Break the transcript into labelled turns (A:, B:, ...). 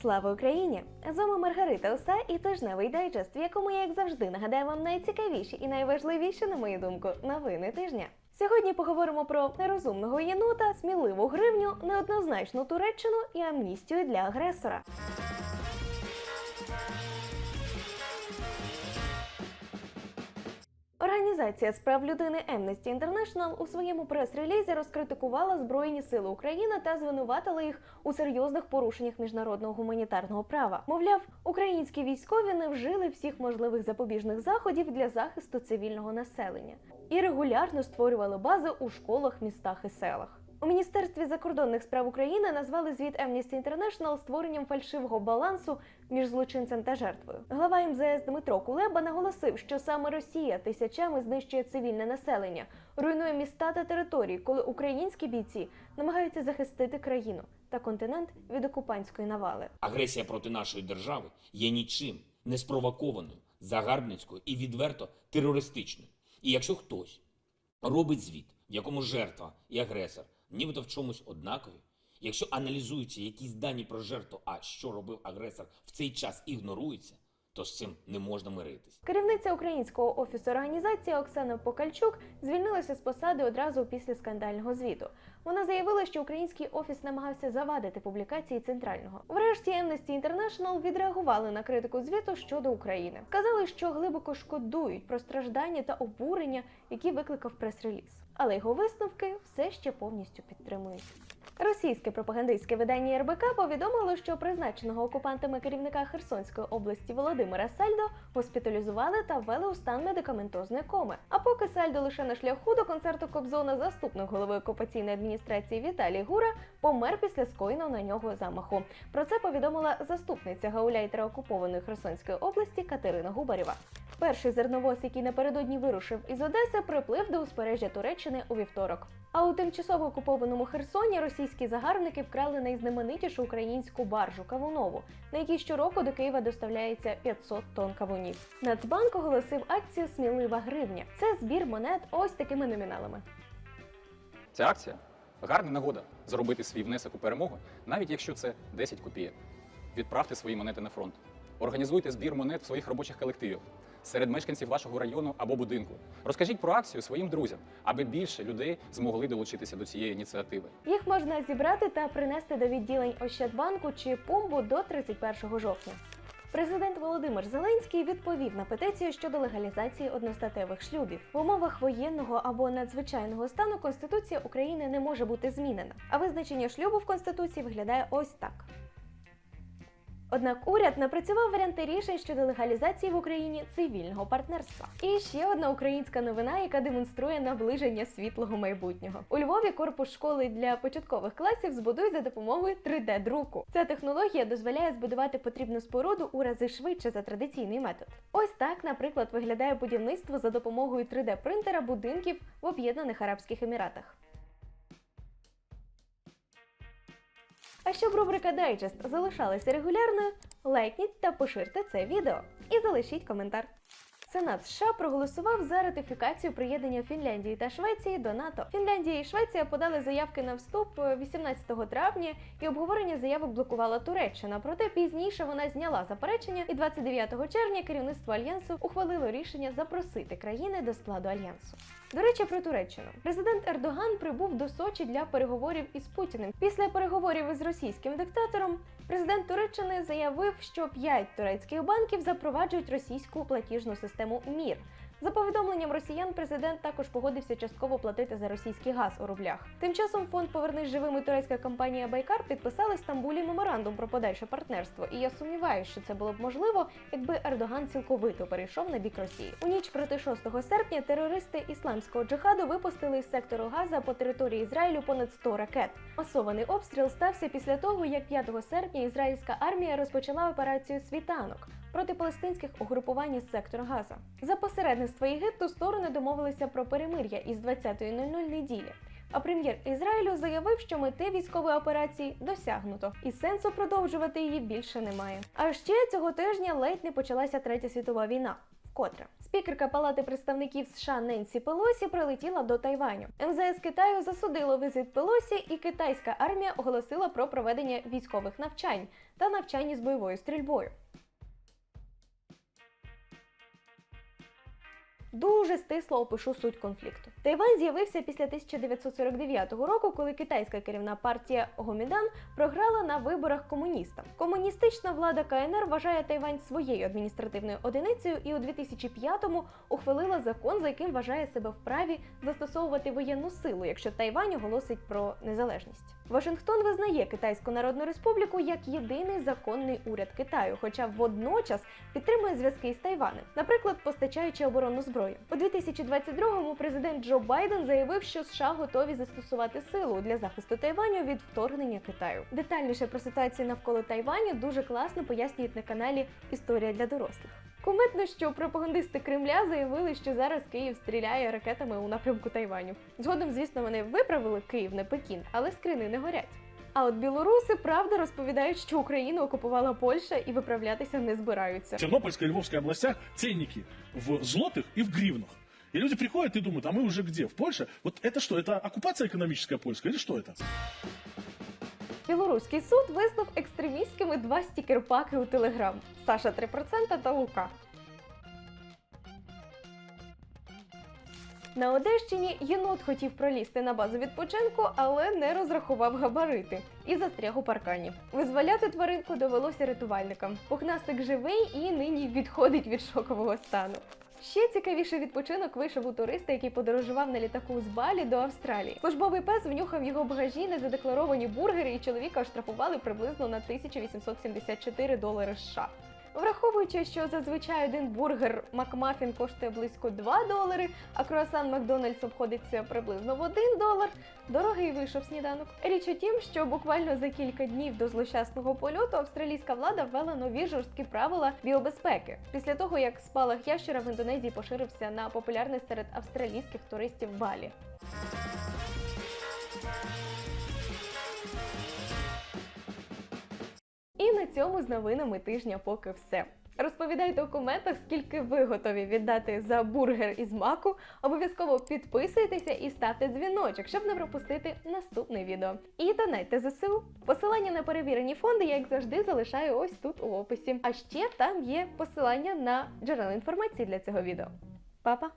A: Слава Україні! З вами Маргарита Оса і тижневий дайджест, в якому я, як завжди, нагадаю вам найцікавіші і найважливіші, на мою думку, новини тижня. Сьогодні поговоримо про нерозумного єнота, сміливу гривню, неоднозначну Туреччину і амністію для агресора. Організація з прав людини Amnesty International у своєму прес-релізі розкритикувала Збройні сили України та звинуватила їх у серйозних порушеннях міжнародного гуманітарного права. Мовляв, українські військові не вжили всіх можливих запобіжних заходів для захисту цивільного населення і регулярно створювали бази у школах, містах і селах. У міністерстві закордонних справ України назвали звіт Amnesty International створенням фальшивого балансу між злочинцем та жертвою. Глава МЗС Дмитро Кулеба наголосив, що саме Росія тисячами знищує цивільне населення, руйнує міста та території, коли українські бійці намагаються захистити країну та континент від окупантської навали.
B: Агресія проти нашої держави є нічим не спровокованою, загарбницькою і відверто терористичною. І якщо хтось робить звіт, в якому жертва і агресор нібито в чомусь однакові, якщо аналізуються якісь дані про жертву, а що робив агресор в цей час ігнорується, то з цим не можна миритись.
A: Керівниця українського офісу організації Оксана Покальчук звільнилася з посади одразу після скандального звіту. Вона заявила, що український офіс намагався завадити публікації центрального. Врешті Amnesty International відреагували на критику звіту щодо України. Сказали, що глибоко шкодують про страждання та обурення, які викликав прес-реліз. Але його висновки все ще повністю підтримують. Російське пропагандистське видання РБК повідомило, що призначеного окупантами керівника Херсонської області Володимира Сальдо госпіталізували та ввели у стан медикаментозної коми. А поки Сальдо лише на шляху до концерту Кобзона, заступник голови окупаційної адміністрації Віталій Гура помер після скоєного на нього замаху. Про це повідомила заступниця гауляйтера окупованої Херсонської області Катерина Губарєва. Перший зерновоз, який напередодні вирушив із Одеси, приплив до узбережжя Туреччини у вівторок. А у тимчасово окупованому Херсоні російські загарбники вкрали найзнаменитішу українську баржу Кавунову, на якій щороку до Києва доставляється 500 тонн кавунів. Нацбанк оголосив акцію Смілива гривня. Це збір монет ось такими номіналами.
C: Ця акція гарна нагода заробити свій внесок у перемогу, навіть якщо це 10 копійок. Відправте свої монети на фронт. Організуйте збір монет в своїх робочих колективах серед мешканців вашого району або будинку. Розкажіть про акцію своїм друзям, аби більше людей змогли долучитися до цієї ініціативи.
A: Їх можна зібрати та принести до відділень Ощадбанку чи Пумбу до 31 жовтня. Президент Володимир Зеленський відповів на петицію щодо легалізації одностатевих шлюбів. В умовах воєнного або надзвичайного стану Конституція України не може бути змінена, а визначення шлюбу в Конституції виглядає ось так. Однак уряд напрацював варіанти рішень щодо легалізації в Україні цивільного партнерства. І ще одна українська новина, яка демонструє наближення світлого майбутнього. У Львові корпус школи для початкових класів збудують за допомогою 3D-друку. Ця технологія дозволяє збудувати потрібну споруду у рази швидше за традиційний метод. Ось так, наприклад, виглядає будівництво за допомогою 3D-принтера будинків в Об'єднаних Арабських Еміратах. А щоб рубрика Дайджест залишалася регулярною, лайкніть та поширте це відео і залишіть коментар. Сенат США проголосував за ратифікацію приєднання Фінляндії та Швеції до НАТО. Фінляндія і Швеція подали заявки на вступ 18 травня, і обговорення заявок блокувала Туреччина. Проте пізніше вона зняла заперечення, і 29 червня керівництво альянсу ухвалило рішення запросити країни до складу альянсу. До речі, про Туреччину президент Ердоган прибув до Сочі для переговорів із Путіним. Після переговорів із російським диктатором президент Туреччини заявив, що п'ять турецьких банків запроваджують російську платіжну систему МІР. За повідомленням росіян, президент також погодився частково платити за російський газ у рублях. Тим часом фонд Повернись живим і турецька компанія Байкар підписали в Стамбулі меморандум про подальше партнерство. І я сумніваюся, що це було б можливо, якби Ердоган цілковито перейшов на бік Росії. У ніч проти 6 серпня терористи ісламського джихаду випустили із сектору Газа по території Ізраїлю понад 100 ракет. Масований обстріл стався після того, як 5 серпня ізраїльська армія розпочала операцію Світанок проти палестинських угрупувань із сектора Газа. За посередництва Єгипту сторони домовилися про перемир'я із 20.00 неділі. А прем'єр Ізраїлю заявив, що мети військової операції досягнуто, і сенсу продовжувати її більше немає. А ще цього тижня ледь не почалася третя світова війна. Вкотре. Спікерка Палати представників США Ненсі Пелосі прилетіла до Тайваню. МЗС Китаю засудило візит Пелосі, і китайська армія оголосила про проведення військових навчань та навчання з бойовою стрільбою. Дуже стисло опишу суть конфлікту. Тайвань з'явився після 1949 року, коли китайська керівна партія Гомідан програла на виборах комуністам. Комуністична влада КНР вважає Тайвань своєю адміністративною одиницею і у 2005-му ухвалила закон, за яким вважає себе вправі застосовувати воєнну силу, якщо Тайвань оголосить про незалежність. Вашингтон визнає Китайську Народну Республіку як єдиний законний уряд Китаю, хоча водночас підтримує зв'язки із Тайванем, наприклад, постачаючи оборонну зброю. У 2022-му президент Джо Байден заявив, що США готові застосувати силу для захисту Тайваню від вторгнення Китаю. Детальніше про ситуацію навколо Тайваню дуже класно пояснюють на каналі Історія для дорослих. Куметно, що пропагандисти Кремля заявили, що зараз Київ стріляє ракетами у напрямку Тайваню. Згодом, звісно, вони виправили Київ не Пекін, але скрини не горять. А от білоруси правда розповідають, що Україну окупувала Польща і виправлятися не збираються.
D: В Тернопольской и Львовской областях ценники в злотых и в гривнах. И люди приходят и думают, а мы уже где? В Польше? Вот это что, это оккупация экономическая польская или что это?
A: Білоруський суд визнав екстремістськими два стікерпаки у Телеграм Саша 3% та Лука. На Одещині єнот хотів пролізти на базу відпочинку, але не розрахував габарити і застряг у паркані. Визволяти тваринку довелося рятувальникам. Пухнастик живий і нині відходить від шокового стану. Ще цікавіший відпочинок вийшов у туриста, який подорожував на літаку з Балі до Австралії. Службовий пес внюхав його багажі незадекларовані бургери, і чоловіка оштрафували приблизно на 1874 долари США. Враховуючи, що зазвичай один бургер Макмафін коштує близько 2 долари, а круасан Макдональдс обходиться приблизно в 1 долар, дорогий вийшов сніданок. Річ у тім, що буквально за кілька днів до злощасного польоту австралійська влада ввела нові жорсткі правила біобезпеки після того, як спалах ящера в Індонезії поширився на популярний серед австралійських туристів Балі. Цьому з новинами тижня поки все. Розповідайте у коментах, скільки ви готові віддати за бургер із маку. Обов'язково підписуйтеся і ставте дзвіночок, щоб не пропустити наступне відео. І донайте ЗСУ. Посилання на перевірені фонди, я, як завжди, залишаю ось тут у описі. А ще там є посилання на джерела інформації для цього відео. Па-па!